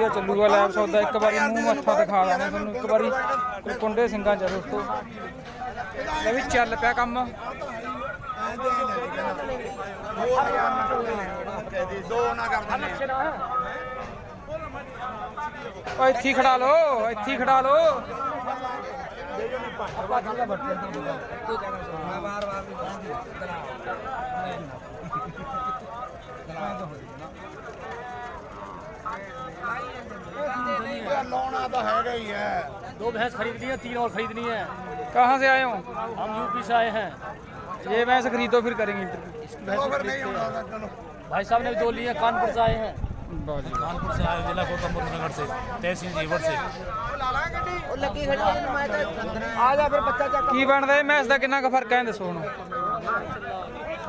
ਝੋਟੀ ਦਾ ਚੱਲੂਗਾ ਲੈਬ ਸੌਦਾ, ਇੱਕ ਵਾਰੀ ਮੂੰਹ ਮੱਥਾ ਦਿਖਾ ਦਾਂਗੇ ਤੁਹਾਨੂੰ, ਇੱਕ ਵਾਰੀ ਕੁੰਡੇ ਸਿੰਘਾਂ ਚ ਦੋਸਤੋ। ਲੈ ਵੀ ਚੱਲ ਪਿਆ ਕੰਮ। ਦੋ ਨਾ ਕਰ ਦਿੰਦੇ ਓ ਇੱਥੇ ਹੀ ਖੜਾ ਲਓ। ਇੱਥੇ ਹੀ ਖੜਾ ਲਓ ਲਾਉਣਾ ਤਾਂ ਹੈਗਾ ਹੀ ਹੈ दो भैंस खरीदनी है तीन और खरीदनी है कहाँ से आए हो हम यूपी से आए हैं ये भैंस खरीदो फिर करेंगे इंटरव्यू ਉਹ ਫਿਰ ਨਹੀਂ ਆਉਂਦਾ ਚਲੋ भाई साहब ने भी दो लिए कानपुर से आए हैं वाह जी वाह। कानपुर से आए जिला गौतम बुद्ध नगर से तहसील जीवर से ਆ ਜਾ ਫਿਰ ਬੱਚਾ ਚੱਕ ਕੀ ਬਣਦਾ ਇਹ ਮੈਚ ਦਾ ਕਿੰਨਾ ਕੁ ਫਰਕ ਹੈ ਇਹ ਦੱਸੋ ਹੁਣ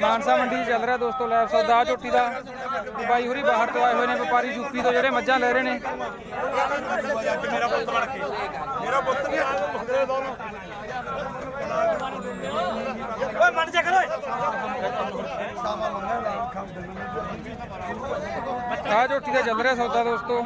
ਮਾਨਸਾ ਮੰਡੀ ਚੱਲ ਰਿਹਾ ਦੋਸਤੋ ਲੈਬ ਸੌਦਾ ਝੋਟੀ ਦਾ। ਬਾਈ ਹੁਰੀ ਬਾਹਰ ਤੋਂ ਆਏ ਹੋਏ ਨੇ, ਵਪਾਰੀ ਯੂਪੀ ਤੋਂ ਜਿਹੜੇ ਮੱਝਾਂ ਲੈ ਰਹੇ ਨੇ। ਮੇਰਾ ਪੁੱਤ ਬਣ ਕੇ ਮੇਰਾ ਚੱਲ ਰਿਹਾ ਸੌਦਾ ਦੋਸਤੋ।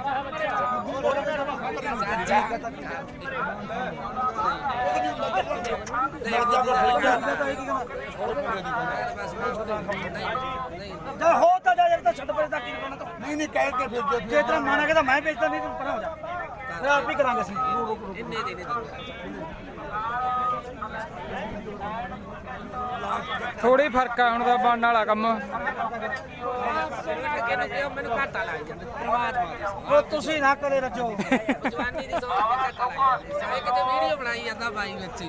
ਜਾ ਹੋ ਤਾਂ ਜਾ ਜਦ ਤੱਕ ਛੱਡ ਪਰੇ ਤਾਂ ਕੀ ਕਰਨਾ ਤੂੰ? ਨਹੀਂ ਨਹੀਂ ਕਹਿ ਕੇ ਫਿਰ ਜੇ ਜੇ ਤੇਰਾ ਮਨ ਆ ਗਿਆ ਤਾਂ ਮੈਂ ਵੇਚਦਾ ਨਹੀਂ ਤੂੰ ਪਰਾਂ ਹੋ ਜਾ। ਫਿਰ ਆਪ ਹੀ ਕਰਾਂਗੇ ਅਸੀਂ। ਇੰਨੇ ਦੇ ਨੇ ਦਿੰਦਾ ਥੋੜੀ ਫ਼ਰਕ ਆ ਹੁਣ ਦਾ ਬਣਨ ਵਾਲਾ ਕੰਮ। ਤੁਸੀਂ ਨਾ ਕਦੇ ਰਜੋ। ਜਵਾਨੀ ਦੀ ਸੋਚ ਕਿਤੇ ਵੀਡੀਓ ਬਣਾਈ ਜਾਂਦਾ ਬਾਈ ਵਿੱਚ।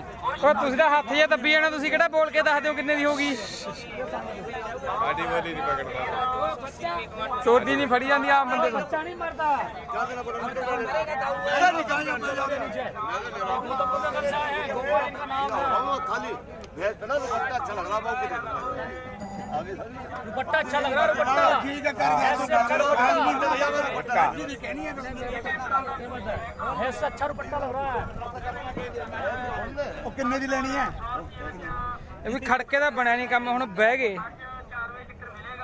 ਉਹ ਤੁਸੀਂ ਦਾ ਹੱਥ ਜੇ ਦੱਬੀ ਜਾਣਾ ਤੁਸੀਂ ਕਿਹੜਾ ਬੋਲ ਕੇ ਦੱਸ ਦਿਓ ਕਿੰਨੇ ਦੀ ਹੋਗੀ ਚੋਦੀ ਨਹੀਂ ਫੜੀ ਜਾਂਦੀ ਆਮ ਬੰਦੇ ਤੋਂ बच्चा नहीं मरता ਖਾਲੀ ਭੇਜ ਬਣਾ ਦੁਪੱਟਾ ਅੱਛਾ ਲੱਗ ਰਹਾ ਬਾਉ ਕੇ दुपट्टा अच्छा लग रहा है दुपट्टा ਠੀਕ ਹੈ ਕਰ ਗਿਆ ਤੂੰ ਕਰ ਦੁਪੱਟਾ ਜੀ ਕਹਿਣੀ ਹੈ ऐसा अच्छा दुपट्टा लग रहा है ਉਹ ਕਿੰਨੇ ਦੀ ਲੈਣੀ ਹੈ ਇਹ ਵੀ ਖੜਕੇ ਦਾ ਬਣਿਆ ਨਹੀਂ ਕੰਮ ਹੁਣ ਬਹਿ ਗਏ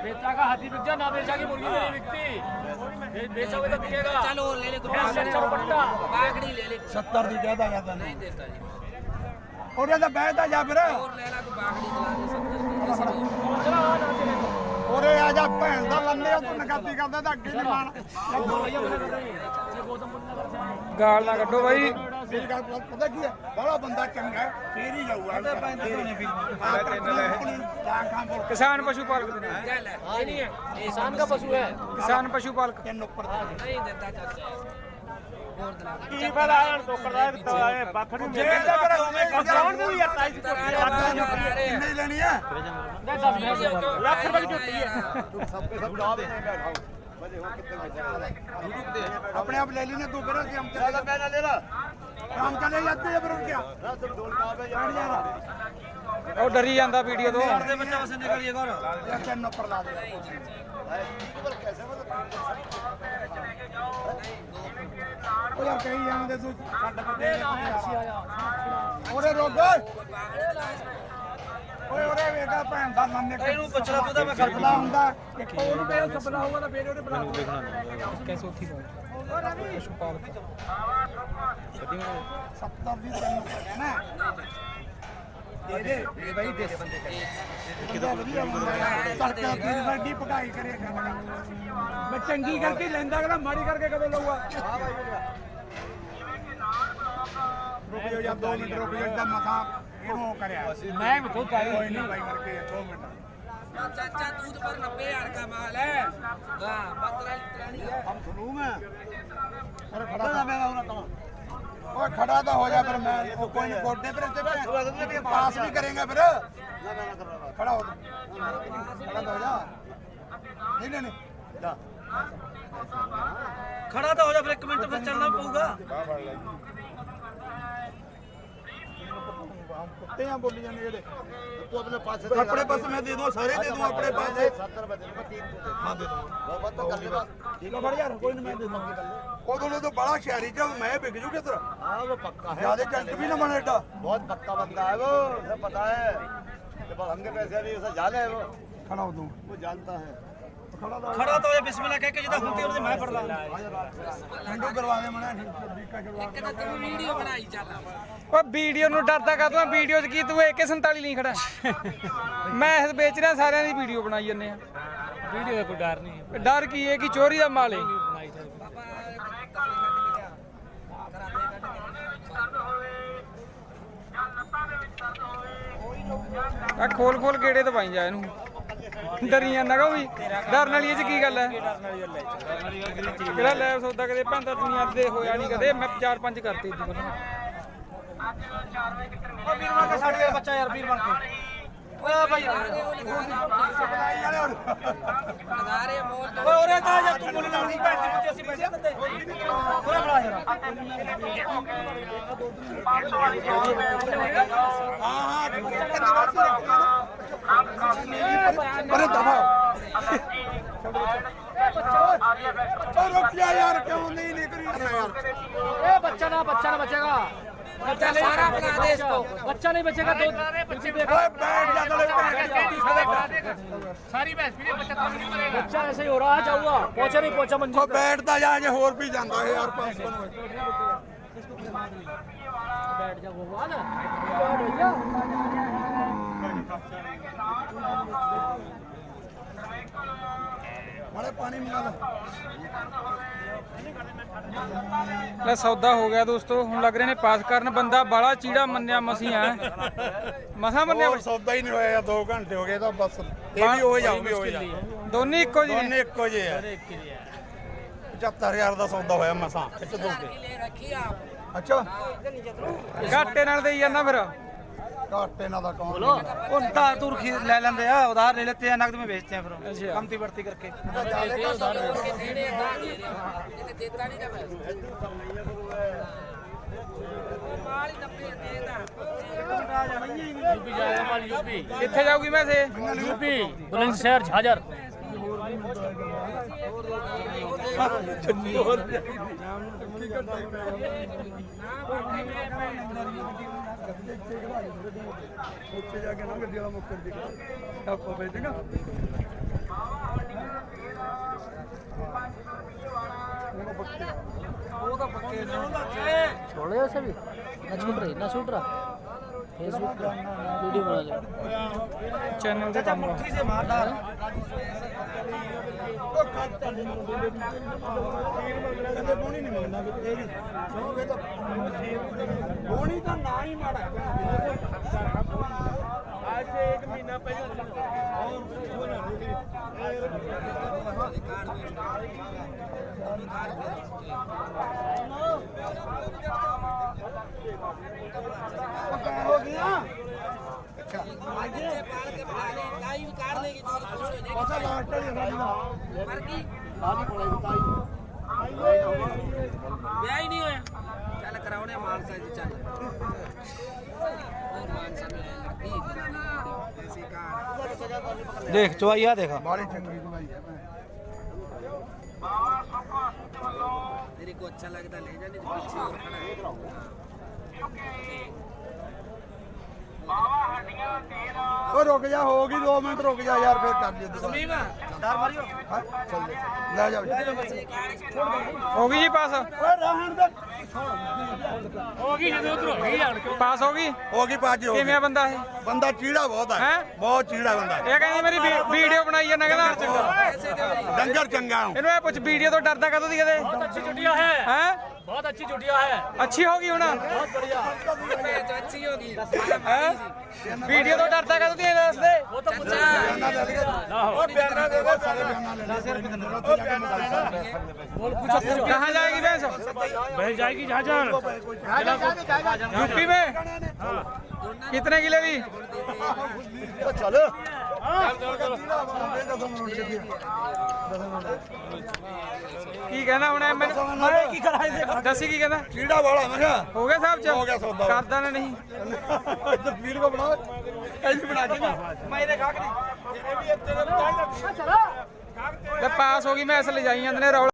का हाथी बिक जा ना बेचा की मुर्गी नहीं बिकती बे- बेचा हुआ तो बिकेगा ਚਲੋ ਲੈ ਲੈ ऐसा अच्छा दुपट्टा ਬਾਗੜੀ ਲੈ ਲੈ 70 ਦੀ ਕਹਦਾ ਜਾਂਦਾ ਨਹੀਂ ਦੇਤਾ ਜੀ ਉਹਦੇ ਤਾਂ ਬਹਿਦਾ ਜਾ ਫਿਰ ਹੋਰ ਲੈ ਲਾ ਤੂੰ ਬਾਗੜੀ ਚਲਾ ਦੇ ਸੱਤਰ ਉਹਦੇ ਆ ਜਾ ਭੈਣ ਦਾ ਲੰਨੇ ਉਹ ਤੂੰ ਨਗਾਤੀ ਕਰਦਾ ਤਾਂ ਅੱਗੇ ਨਹੀਂ ਮਾਣ ਗਾਲ ਨਾ ਕੱਢੋ ਬਾਈ ਮੇਰੀ ਗੱਲ ਪਤਾ- ਪਤਾ ਕੀ ਹੈ ਬੜਾ ਬੰਦਾ ਚੰਗਾ ਹੈ, ਫੇਰ ਹੀ ਜਾਊਗਾ ਉਹਦੇ ਪੈਂਦੇ ਨੇ ਵੀ ਮੈਂ ਤਿੰਨ ਲੈ ਜਾਂ ਖਾਂ ਬੋਲ ਕਿਸਾਨ ਪਸ਼ੂ ਪਾਲਕ ਦੇ ਨਾਲ ਚੱਲ ਇਹ ਨਹੀਂ ਹੈ किसान का पशु है ਕਿਸਾਨ ਪਸ਼ੂ ਪਾਲਕ ਤਿੰਨ ਉੱਪਰ ਨਹੀਂ ਦਿੰਦਾ ਚਾਚਾ ਹੋਰ ਦਿਲਾ ਕੀ ਪਤਾ ਆਣ ਟੋਕਰ ਦਾ ਤਵਾਏ ਬੱਖ ਨੂੰ ਜੇ ਤਾਂ ਕਰ ਕੌਣ ਦੇ ਵੀ ਯਾਰ ਤਾਈ ਦੀ ਕਿੰਨੇ ਦੀ ਲੈਣੀ ਹੈ ਲੱਖ ਰੁਪਏ ਦੀ ਝੋਟੀ ਹੈ ਆਪਣੇ ਆਪ ਲੈ ਲੈਣੇ ਤੂੰ ਫਿਰ ਅਸੀਂ ਹਮ ਚੱਲੇ ਲੈ ਲਾ ਕੰਮ ਚੱਲੇ ਜਾਂਦੇ ਫਿਰ ਉਹ ਡਰੀ ਜਾਂਦਾ ਵੀਡੀਓ ਤੋਂ। ਬੱਚਾ ਵਸੇ ਨਿਕਲੀਏ ਘਰ। ਯਾਰ ਤਿੰਨ ਉੱਪਰ ਲਾ ਦੇ। ਉਹ ਯਾਰ ਕਹੀ ਜਾਂਦੇ ਤੂੰ ਛੱਡ ਕੇ ਉਹਦੇ ਰੋਗ ਓਏ ਉਹਦੇ ਵੇਖਾ ਭੈਣ ਦਾ ਨੰਨੇ ਇਹਨੂੰ ਪੁੱਛਣਾ ਤੂੰ ਤਾਂ ਮੈਂ ਖਰਚਦਾ ਹੁੰਦਾ। ਇੱਕ ਉਹਨੂੰ ਤੇ ਸਪਨਾ ਹੋਊਗਾ ਤਾਂ ਫੇਰ ਉਹਦੇ ਬਣਾ ਕੈਸੇ ਉੱਥੀ ਪਸ਼ੂ ਪਾਲਕ 70 ਮੈਂ ਚੰਗੀ ਕਰਕੇ ਲੈਂਦਾ ਕਿ ਮਾੜੀ ਕਰਕੇ ਕਦੋਂ ਲਊਗਾ ਰੁਕ ਜਾਂ 2 ਮਿੰਟ ਰੁਕ ਇਦਾਂ ਮਸਾ ਇਹਨੂੰ ਕਰਿਆ। ਮੈਂ ਵੀ ਤੋਂ ਕੋਈ ਨਹੀਂ ਬਾਈ ਕਰਕੇ 2 ਮਿੰਟ। चाचा दूध पर नब्बे हजार का माल है हाँ पंद्रह लीटर वाली है हम सुनू मैं अरे खड़ा ना मैं आऊं ना कहाँ ओए खड़ा तो हो जा फिर मैं वो कोई नहीं कोटे पर इससे पे पास भी करेंगे फिर खड़ा हो खड़ा तो हो जा नहीं नहीं नहीं जा ਖੜਾ ਤਾਂ ਹੋ ਜਾ ਫਿਰ ਇੱਕ ਮਿੰਟ ਫਿਰ ਚੱਲਣਾ ਪਊਗਾ कुत्ते यहाँ बोली जाने जेड़े तू अपने पास अपने पास मैं दे दूँ सारे दे दूँ अपने पास हाँ दे दूँ ठीक है बढ़ यार कोई नहीं मैं दे दूँ ਉਹ ਦੋਨੋਂ ਤੋਂ ਬੜਾ ਸ਼ਹਿਰੀ ਚ ਮੈਂ ਵਿਕ ਜੂ ਕਿਧਰ हाँ वो पक्का है ਜਿਆਦਾ ਜੰਟ ਵੀ ਨਾ ਬਣੇ ਏਡਾ बहुत पक्का बंदा है वो उसे पता है कि बस हमके पैसे अभी उसे जाने है वो ਖੜਾ ਹੋ ਤੂੰ वो जानता है ਖੜਾ ਤਾਂ ਹੋ ਜਾ ਕਹਿ ਕੇ ਜਿਹਦਾ ਹੁੰਦੀ ਉਹਦੇ ਮੈਂ ਫੜ ਠੰਡੂ ਕਰਵਾ ਮਣਾ ਬੀਕਾ ਕਰਵਾ ਇੱਕ ਤਾਂ ਤੂੰ ਵੀਡੀਓ ਬਣਾਈ ਚੱਲ। ਓ ਵੀਡੀਓ ਨੂੰ ਡਰਦਾ ਕਾ ਤੂੰ ਵੀਡੀਓ 'ਚ ਕੀ ਤੂੰ AK47 ਲਈ ਖੜਾ। ਮੈਂ ਇਸ ਵੇਚ ਰਿਹਾ ਸਾਰਿਆਂ ਦੀ ਵੀਡੀਓ ਬਣਾਈ ਜੰਨੇ ਆ। ਵੀਡੀਓ ਦਾ ਕੋਈ ਡਰ ਨਹੀਂ ਡਰ ਕੀ ਹੈ ਕਿ ਚੋਰੀ ਦਾ ਮਾਲ ਹੈ? ਆ। ਖੋਲ ਖੋਲ ਕਿਹੜੇ ਦਵਾਈ ਜਾ ਇਹਨੂੰ। ਡਰੀ ਜਾਂਦਾ ਕਾ ਵੀ। ਡਰਨ ਇਹ ਚ ਕੀ ਗੱਲ ਹੈ? ਕਿਹੜਾ ਲੈ ਸੌਦਾ ਕਦੇ ਭੰਦਾ ਦੁਨੀਆ ਤੇ ਹੋਇਆ ਨਹੀਂ ਕਦੇ, ਮੈਂ ਚਾਰ ਪੰਜ ਕਰਤੀ ਜੀ ਉਹ अरे दबाओ। यार क्यों नहीं बच्चा ना बच्चा ना बचेगा। बच्चा नहीं बचेगा तो दो बच्चा ऐसे ही हो रहा है पहुँचा नहीं पहुँचा मंजिल बैठता जा जे और भी जाता है यार पास बैठ जा। ਵਾਲੇ ਪਾਣੀ ਲੈ। ਸੌਦਾ ਹੋ ਗਿਆ ਦੋਸਤੋ ਹੁਣ ਲੱਗ ਰਹੇ ਨੇ ਪਾਸ ਕਰਨ। ਬੰਦਾ ਬਾਲਾ ਚੀੜਾ ਮੰਨਿਆ ਮਸੀਆ ਮਸਾ ਮੰਨਿਆ ਸੌਦਾ ਹੀ ਨਹੀਂ ਹੋਇਆ 2 ਘੰਟੇ ਹੋ ਗਏ ਤਾਂ ਬਸ। ਇਹ ਵੀ ਹੋ ਜਾਊ ਵੀ ਹੋ ਜਾ ਦੋਨੇ ਇੱਕੋ ਜਿਹੇ ਦੋਨੇ ਇੱਕੋ ਜਿਹੇ ਆ। 75000 ਦਾ ਸੌਦਾ ਹੋਇਆ ਮਸਾ। ਇੱਕ ਦੋ ਅੱਛਾ। ਘਾਟੇ ਨਾਲ ਦੇਈ ਜਾਂਦਾ ਫਿਰ। ਘਾਟੇ ਨਾਲ ਦਾ ਕੌਣ ਉਹ ਤਾਂ ਤੂਰ ਖੀ ਲੈ ਲੈਂਦੇ ਆ ਉਧਾਰ ਲੈ लेते हैं नगद में बेचते हैं फिर अच्छा। कमती बढ़ती करके के देने कहाँ दे रहे हो ये तो देता नहीं ना मैं माल ही नब्बे देता यूपी जाएगा माल यूपी ਕਿੱਥੇ ਜਾਊਗੀ ਮੈਸੇ यूपी बुलंदशहर झाझर ਉੱਥੇ ਜਾ ਕੇ ਉਹ ਤਾਂ ਪੱਕੇ ਨੇ। ਛੋਲੇ ਸੇ ਵੀ। ਨਾ ਛੁੱਟ ਰਹੀ, ਨਾ ਛੁੱਟ ਰਹਾ। फेसबुक वीडियो बना लो चैनल से काम बोनी तो ना ही माड़ा आज से एक महीना पहले और ਚੱਲ ਦੇਖ ਚਵਾਈ ਦੇਖ। ਬਾਰੇ ਚੰਗੀ ਚਵਾਈ ਬਾਬਾ ਸੋਕਾ ਸੁਤ ਵੱਲੋਂ ਤੇਰੇ ਕੋ ਅੱਛਾ ਲੱਗਦਾ ਲੈ ਜਾ ਪਿੱਛੇ ਹੋਰ ਖੜਾ। ਹੈ। ਓਕੇ ਉਹ ਰੁਕ ਜਾ ਹੋ ਗਈ 2 ਮਿੰਟ ਰੁਕ ਜਾ ਯਾਰ ਫੇਰ ਕਰ ਲਿਓ ਤਸਲੀਮ ਡਰ ਮਾਰਿਓ। ਚੱਲ ਲੈ ਜਾ ਹੋ ਗਈ ਜੀ ਪਾਸ? ਓਏ ਰਹਿਣ ਦਾ। ਹੋ ਗਈ ਜਦੋਂ ਉਧਰ। ਹੋ ਗਈ ਜਾਣ ਕੇ। ਪਾਸ ਹੋ ਗਈ? ਹੋ ਗਈ ਪਾਜੀ ਹੋ ਕਿਵੇਂ ਆ ਬੰਦਾ ਇਹ? ਬੰਦਾ ਚੀੜਾ ਬਹੁਤ ਹੈ? ਬਹੁਤ ਚੀੜਾ ਬੰਦਾ। ਇਹ ਕਹਿੰਦੀ ਮੇਰੀ ਵੀਡੀਓ ਬਣਾਈ ਜਾਂਦਾ ਕਹਿੰਦਾ ਡੰਗਰ ਚੰਗਾ। ਇਹਨੂੰ ਇਹ ਪੁੱਛ ਵੀਡੀਓ ਤੋਂ ਡਰਦਾ ਕਦੋਂ ਦੀ ਕਦੇ? बहुत अच्छी जुटिया है। अच्छी होगी होना। बहुत बढ़िया। तो अच्छी होगी वीडियो तो डरता तो है। कहाँ जाएगी भैंस? भैंस जाएगी झाझर यूपी में? कितने किलो की चलो। ਕੀ ਕਹਿੰਦਾ ਹੁਣ ਐਮਐਲ ਕੀ ਕਰਾਏ ਦੇ ਦੱਸੀ ਕੀ ਕਹਿੰਦਾ? ਕੀੜਾ ਵਾਲਾ ਮੈਂ ਕਿਹਾ। ਹੋ ਗਿਆ ਸਾਹਿਬ ਚ? ਹੋ ਗਿਆ ਸੌਦਾ। ਕਰਦਾ ਨਾ ਨਹੀਂ। ਤਸਵੀਰ ਕੋ ਬਣਾ। ਐਸੀ ਬਣਾ ਕੇ ਮੈਂ ਇਹਦੇ ਖਾਕ ਨਹੀਂ ਇਹ ਵੀ ਇੱਥੇ ਦਾ ਤੇ ਪਾਸ ਹੋ ਗਈ ਮੈਸ ਲੈ ਜਾਈ ਜਾਂਦੇ ਨੇ ਰੌਲਾ